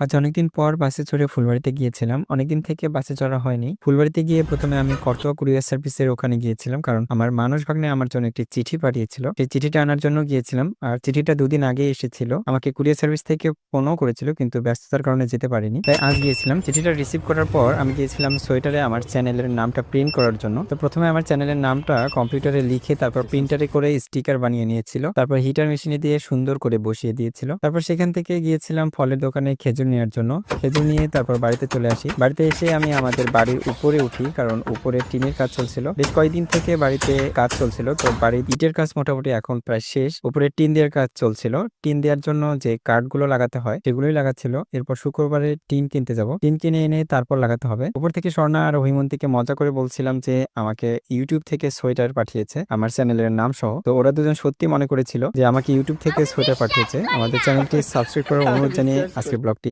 আজ অনেকদিন পর বাসে চড়ে ফুলবাড়িতে গিয়েছিলাম। অনেকদিন থেকে বাসে চড়া হয়নি। ফুলবাড়িতে গিয়ে প্রথমে আমি করতোয়া কুরিয়ার সার্ভিসের ওখানে গিয়েছিলাম। কারণ আমার মানুষ ভাগ্নে আমার জন্য একটি চিঠি পাঠিয়েছিল। সেই চিঠিটা আনার জন্য গিয়েছিলাম। আর চিঠিটা দুদিন আগেই এসেছিল। আমাকে কুরিয়ার সার্ভিস থেকে ফোনও করেছিল, কিন্তু ব্যস্ততার কারণে যেতে পারিনি। তাই আজ গিয়েছিলাম। চিঠিটা রিসিভ করার পর আমি গিয়েছিলাম সোয়েটারে আমার চ্যানেলের নামটা প্রিন্ট করার জন্য। তো প্রথমে আমার চ্যানেলের নামটা কম্পিউটারে লিখে তারপর প্রিন্টারে করে স্টিকার বানিয়ে নিয়েছিল। তারপর হিটার মেশিনে দিয়ে সুন্দর করে বসিয়ে দিয়েছিল। তারপর সেখান থেকে গিয়েছিলাম ফলের দোকানে খেজুর নেওয়ার জন্য। খেজুর নিয়ে তারপর বাড়িতে চলে আসি। বাড়িতে এসে আমি আমাদের বাড়ির উপরে উঠি, কারণ উপরে টিনের কাজ চলছিল। বেশ কয়েকদিন থেকে বাড়িতে কাজ চলছিল। তো বাড়ির ইটের কাজ মোটামুটি এখন প্রায় শেষ। উপরে টিন দেওয়ার কাজ চলছিল। টিন দেওয়ার জন্য যে কাঠগুলো লাগাতে হয়, সেগুলোই লাগাচ্ছিল। এরপর শুক্রবারে টিন কিনতে যাব। টিন কিনে এনে তারপর লাগাতে হবে। উপর থেকে স্বর্ণা আর হৈমন্তীকে মজা করে বলছিলাম যে, আমাকে ইউটিউব থেকে সোয়েটার পাঠিয়েছে আমার চ্যানেলের নাম সহ। তো ওরা দুজন সত্যি মনে করেছিল যে, আমাকে ইউটিউব থেকে সোয়েটার পাঠিয়েছে। আমাদের চ্যানেলটি সাবস্ক্রাইব করার অনুরোধ জানিয়ে আজকের ব্লগটি